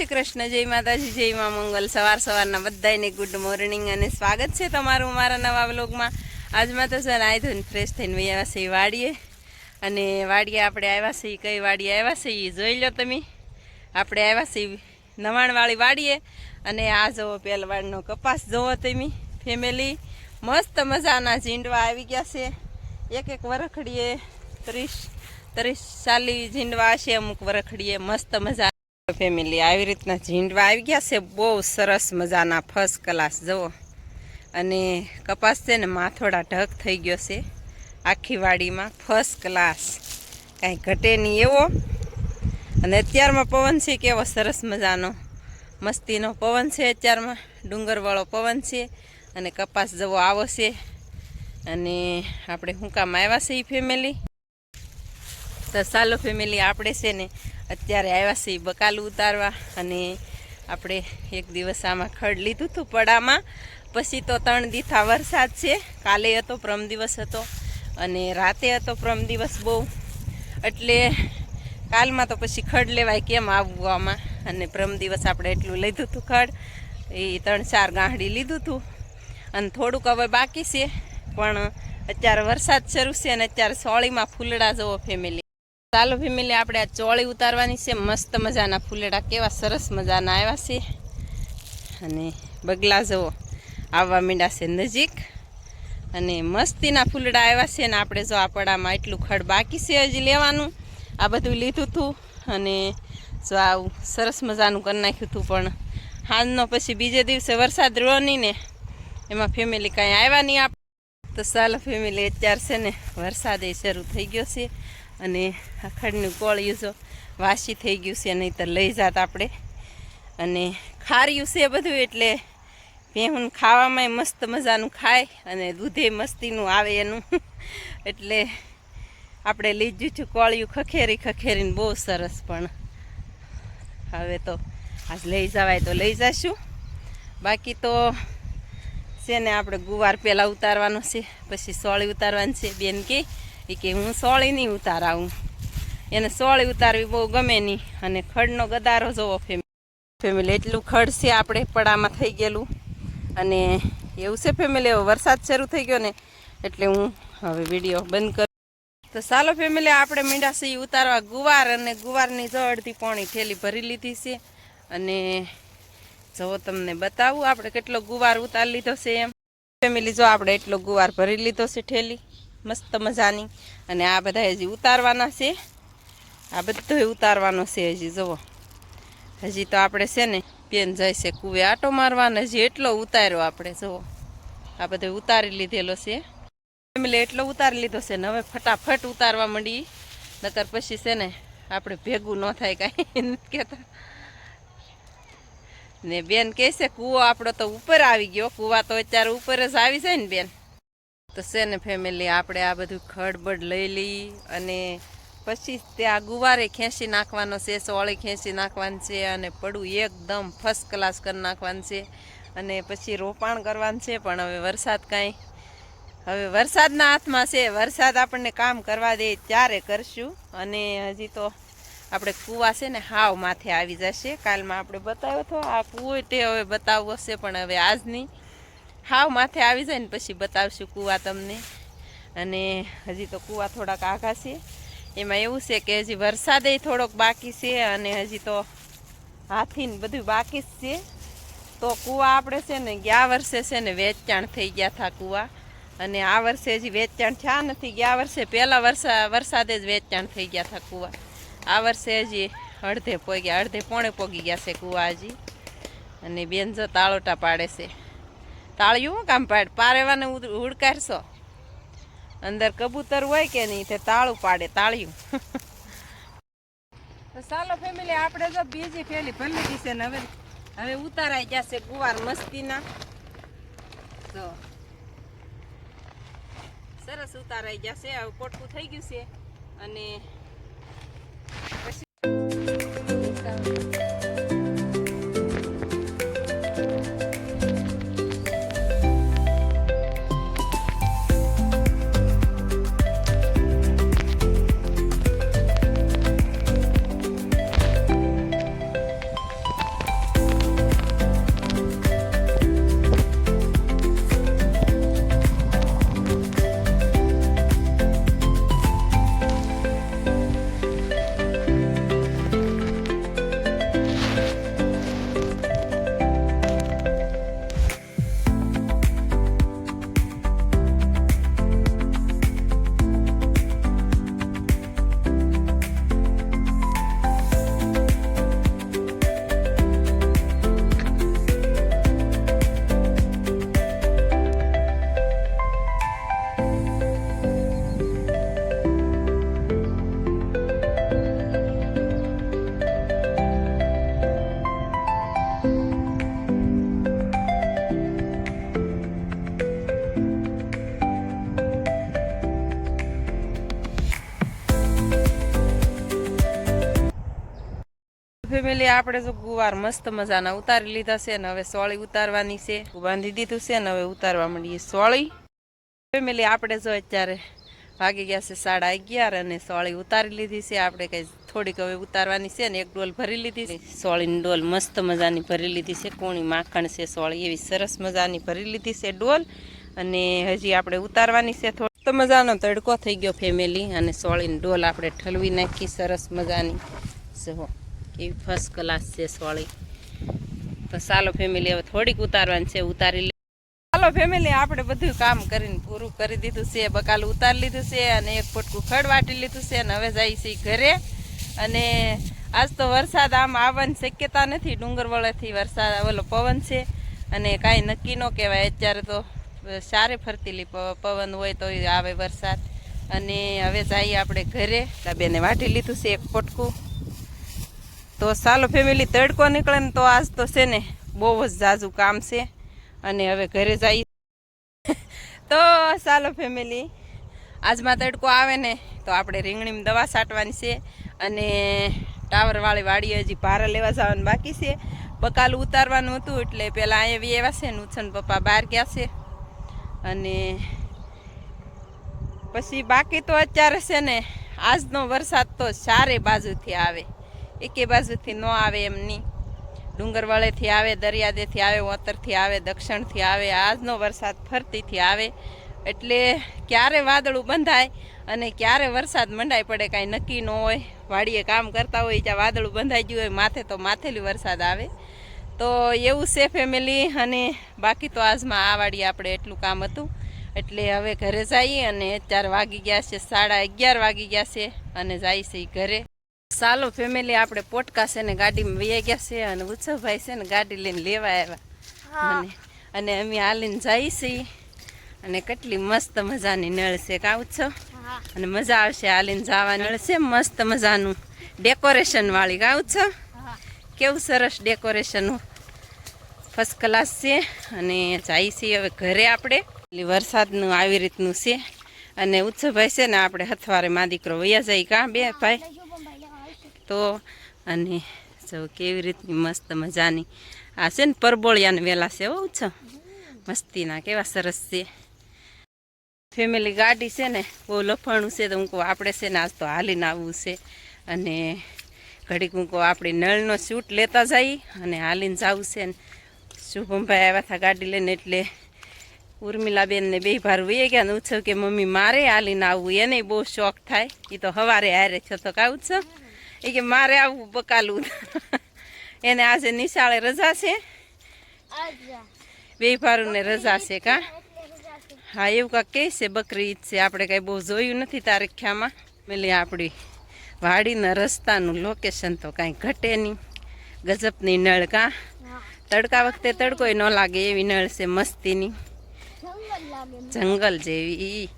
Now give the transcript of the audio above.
શ્રી કૃષ્ણ, જય માતાજી, જય મા મંગલ. સવાર સવારના બધાને ગુડ મોર્નિંગ અને સ્વાગત છે તમારું મારા નવા વ્લોગમાં. આજમાં તો સર આય ધોઈને ફ્રેશ થઈને ભાઈ આવ્યા છે વાડીએ. અને વાડીએ આપણે આવ્યા છીએ, કઈ વાડીએ આવ્યા છે એ જોઈ લો તમે. આપણે આવ્યા છીએ નવાણવાળી વાડીએ. અને આ જુઓ પહેલવાડનો કપાસ જુઓ તમે ફેમિલી મસ્ત મજાના ઝીંડવા આવી ગયા છે. એક એક વરખડીએ ત્રીસ ત્રીસ ચાલીસ ઝીંડવા હશે અમુક વરખડીએ. મસ્ત મજા ફેમિલી આવી રીતના ઝીંડવા આવી ગયા છે. બહુ સરસ મજાના ફર્સ્ટ ક્લાસ જુઓ. અને કપાસ છે ને માથોડા ઢગ થઈ ગયો છે આખી વાડીમાં. ફર્સ્ટ ક્લાસ કાંઈ ઘટે નહીં એવો. અને અત્યારમાં પવન છે કેવો સરસ મજાનો. મસ્તીનો પવન છે અત્યારમાં. ડુંગરવાળો પવન છે. અને કપાસ જવો આવો છે. અને આપણે હુંકામાં કામ આવ્યા છે એ ફેમિલી તો ચાલો ફેમિલી આપણે છે ને અત્યારે આવ્યા છીએ બકાલું ઉતારવા અને આપણે એક દિવસ આમાં ખડ લીધું હતું પડામાં. પછી તો ત્રણ દીથા વરસાદ છે. કાલે હતો, પ્રમ દિવસ હતો અને રાતે હતો પ્રમ દિવસ બહુ. એટલે કાલમાં તો પછી ખડ લેવાય કેમ આવવું આમાં? અને પ્રમ દિવસ આપણે એટલું લીધું હતું ખડ. એ ત્રણ ચાર ગાંહડી લીધું હતું. અને થોડુંક હવે બાકી છે. પણ અત્યારે વરસાદ શરૂ છે અને અત્યારે સોળીમાં ફૂલડા જવો ફેમિલી ચાલો ફેમિલી, આપણે આ ચોળી ઉતારવાની છે. મસ્ત મજાના ફૂલેડા કેવા સરસ મજાના આવ્યા છે. અને બગલા જવો આવવા મીંડા છે નજીક. અને મસ્તીના ફૂલડા આવ્યા છે ને આપણે જો આપણામાં એટલું ખડ બાકી છે હજી લેવાનું. આ બધું લીધું હતું અને જો આવું સરસ મજાનું કરી નાખ્યું હતું પણ. હાલનો પછી બીજે દિવસે વરસાદ રહ્યો નહીં ને, એમાં ફેમિલી કાંઈ આવ્યા નહીં આપ તો ચાલો ફેમિલી, અત્યારે છે ને વરસાદ એ શરૂ થઈ ગયો છે. અને ખડનું કોળિયું જો વાસી થઈ ગયું છે નહીં તો લઈ જાત આપણે. અને ખાર્યું છે બધું એટલે ભેહું ખાવામાં મસ્ત મજાનું ખાય અને દૂધે મસ્તીનું આવે એનું. એટલે આપણે લીધું છું કોળિયું ખખેરી ખખેરીને બહુ સરસ પણ. હવે તો આજ લઈ જવાય તો લઈ જશું. બાકી તો છે ને આપણે ગુવાર પહેલાં ઉતારવાનો છે, પછી સોળી ઉતારવાની છે બેન કે. એ કે હું સોળી નહીં ઉતારાવું. એને સોળી ઉતારવી બહુ ગમે નહીં. અને ખડનો ગદારો જોવો ફેમિલી ફેમિલી એટલું ખડ છે આપણે પડામાં થઈ ગયેલું. અને એવું છે ફેમિલી હવે વરસાદ શરૂ થઈ ગયો ને એટલે હું હવે વીડિયો બંધ કરું. તો ચાલો ફેમિલી આપણે મીંડા સી ઉતારવા ગુવાર અને ગુવારની જો અડધી પોણી થેલી ભરી લીધી છે. અને જો તમને બતાવું, આપણે કેટલો ગુવાર ઉતારી લીધો છે એમ. ફેમિલી જો આપણે એટલો ગુવાર ભરી લીધો છે ઠેલી મસ્ત મજાની. અને આ બધા હજી ઉતારવાના છે. આ બધું ઉતારવાનો છે હજી, જુઓ. હજી તો આપણે છે ને પેન જાય છે કુવે આટો મારવાનો હજી એટલો ઉતાર્યો આપણે, જુઓ. આ બધું ઉતારી લીધેલો છે. ફેમિલી એટલો ઉતારી લીધો છે ને, હવે ફટાફટ ઉતારવા માંડી નકર પછી છે ને, આપણે ભેગું ન થાય કાંઈ. કહેતા. ને બેન કહે છે, કૂવો આપણો તો ઉપર આવી ગયો. કૂવા તો અત્યારે ઉપર જ આવી જાય ને બેન. તો છે ને ફેમિલી આપણે આ બધું ખડબડ લઈ લઈ અને પછી ત્યાં ગુવારે ખેંચી નાખવાનો છે, સોળી ખેંચી નાખવાનું છે અને પડું એકદમ ફર્સ્ટ ક્લાસ કરી નાખવાનું છે અને પછી રોપાણ કરવાનું છે, પણ હવે વરસાદ કાંઈ, હવે વરસાદના હાથમાં છે, વરસાદ આપણને કામ કરવા દે ત્યારે કરશું અને હજી તો આપણે કૂવા છે ને હાવ માથે આવી જશે, કાલમાં આપણે બતાવ્યો હતો આ કૂવો તે હવે બતાવવો છે, પણ હવે આજની હાવ માથે આવી જાય ને પછી બતાવશું કૂવા તમને. અને હજી તો કૂવા થોડાક આઘા છે. એમાં એવું છે કે હજી વરસાદે થોડોક બાકી છે અને હજી તો હાથીને બધું બાકી જ છે. તો કૂવા આપણે છે ને ગયા વર્ષે છે ને વેચાણ થઈ ગયા હતા કૂવા. અને આ વર્ષે હજી વેચાણ થયા નથી. ગયા વર્ષે પહેલાં વરસા વરસાદે જ વેચાણ થઈ ગયા હતા કૂવા. આ વર્ષે હજી અડધે પોગ્યા, અડધે પોણે પોગી ગયા છે કૂવા હજી. અને બેન જો તાળોટા પાડે છે. તાળિયું કામ પાડ? પારેવાને ઉડકારશો. અંદર કબૂતર હોય કે નહીં, તે તાળું પાડે, તાળિયું. તો ચાલો ફેમિલી આપણે જો બીજી ફેલી ભરી દિશે ને હવે હવે ઉતારાઈ ગયા છે ગુવાર મસ્તીના. તો સરસ ઉતારાઈ ગયા છે હવે પોટકું થઈ ગયું છે. અને ફેમિલી, આપણે જો ગુવાર મસ્ત મજાના ઉતારી લીધા છે ને હવે સોળી ઉતારવાની છે. બાંધી દીધું છે ને હવે ઉતારવા માંડીએ સોળી. ફેમિલી, આપણે જો અત્યારે ભાગી ગયા છે સાડા અગિયાર અને સોળી ઉતારી લીધી છે. આપણે કઈ થોડીક હવે ઉતારવાની છે ને એક ડોલ ભરી લીધી છે. સોળીની ડોલ મસ્ત મજાની ભરી લીધી છે. કોણી માખણ છે સોળી, એવી સરસ મજાની ભરી લીધી છે ડોલ. અને હજી આપણે ઉતારવાની છે થોડો. મસ્ત મજાનો તડકો થઈ ગયો ફેમિલી, અને સોળીની ડોલ આપણે ઠલવી નાખી, સરસ મજાની. જો કેવી ફર્સ્ટ ક્લાસ છે સોળી. તો ચાલો ફેમિલી હવે થોડીક ઉતારવાની છે, ઉતારી લે. ચાલો ફેમિલી આપણે બધું કામ કરીને પૂરું કરી દીધું છે, બકાલ ઉતારી લીધું છે અને એક પોટકું ખડ વાટી લીધું છે અને હવે જાય છે ઘરે. અને આજ તો વરસાદ આમ આવવાની શક્યતા નથી ડુંગર વળેથી વરસાદ ઓલો પવન છે. અને કાંઈ નક્કી ન કહેવાય, અત્યારે તો સારે ફરતીલી પ- પવન હોય તો આવે વરસાદ. અને હવે જઈએ આપણે ઘરે. બેને વાટી લીધું છે એક પોટકું તો ચાલો ફેમિલી તડકો નીકળે ને તો આજ તો છે ને બહુ જ ઝાઝું કામ છે. અને હવે ઘરે જઈ તો ચાલો ફેમિલી આજમાં તડકો આવે ને તો આપણે રીંગણીમાં દવા છાંટવાની છે અને ટાવરવાળી વાડી હજી ભારે લેવા જવાનું બાકી છે. બકાલું ઉતારવાનું હતું એટલે પહેલાં અહીંયા એવા છે ને ઉછન પપ્પા બહાર ગયા છે. અને પછી બાકી તો અત્યારે છે ને આજનો વરસાદ તો ચારે બાજુથી આવે. એકે બાજુથી ન આવે એમ નહીં. ડુંગરવાળેથી આવે, દરિયાદેથી આવે ઓતરથી આવે, દક્ષિણથી આવે, આજનો વરસાદ ફરતીથી આવે. એટલે ક્યારે વાદળું બંધાય અને ક્યારે વરસાદ મંડાઈ પડે કાંઈ નક્કી ન હોય. વાડીએ કામ કરતા હોય જ્યાં વાદળું બંધાઈ ગયું હોય, માથે તો માથેલી વરસાદ આવે. તો એવું છે ફેમિલી અને બાકી તો આજમાં આ વાડીએ આપણે એટલું કામ હતું. એટલે હવે ઘરે જઈએ અને અત્યારે વાગી ગયા છે સાડા અગિયાર વાગી ગયા છે અને જાય છે ઘરે. ચાલો ફેમિલી આપણે પોટકા છે ને ગાડીમાં વૈયા ગયા છે અને ઉત્સવભાઈ છે ને ગાડી લઈને લેવા આવ્યા મને. અને અમે હાલીને જઈ છીએ અને કેટલી મસ્ત મજાની નળ છે કા ઉત્સવ? અને મજા આવશે હાલીને જવા. નળ છે મસ્ત મજાનું. ડેકોરેશન વાળી કા ઉત્સવ? કેવું સરસ ડેકોરેશન ફર્સ્ટ ક્લાસ છે અને જાય છીએ હવે ઘરે આપણે. વરસાદનું આવી રીતનું છે. અને ઉત્સવભાઈ છે ને આપણે હથવારે મા દીકરો વયા જાય કા બે ભાઈ. તો અને જો કેવી રીતની મસ્ત મજાની આ છે ને પરબોળિયાને વેલા છે હો ઉત્સવ મસ્તીના, કેવા સરસ છે. ફેમિલી ગાડી છે ને, બહુ લફાણું છે, તો હું કહું આપણે છે ને આજ તો હાલીને આવવું છે. અને ઘડીક હું કહું આપણી નળનો શૂટ લેતા જઈ અને હાલીને જવું છે ને. શુભમભાઈ આવ્યા હતા ગાડી લઈને એટલે ઉર્મિલાબેનને બે ભાર વહી ગયા ને ઉત્સવ કે મમ્મી, મારે હાલીને આવવું, એને બહુ શોખ થાય. એ તો સવારે હારે છો, તો કા ઉત્સવ એ કે મારે આવું બકાલું એને આજે નિશાળે રજા છે. બે ભારુને રજા છે કા? હા એવું કાંક કહે છે બકરી ઈદ છે. આપણે કાંઈ બહુ જોયું નથી તારીખ્યામાં. મેલી આપણી વાડીના રસ્તાનું લોકેશન તો કાંઈ ઘટે નહીં. ગજબની નળ કાં? તડકા વખતે તડકોય ન લાગે એવી નળ છે મસ્તીની. જંગલ જેવી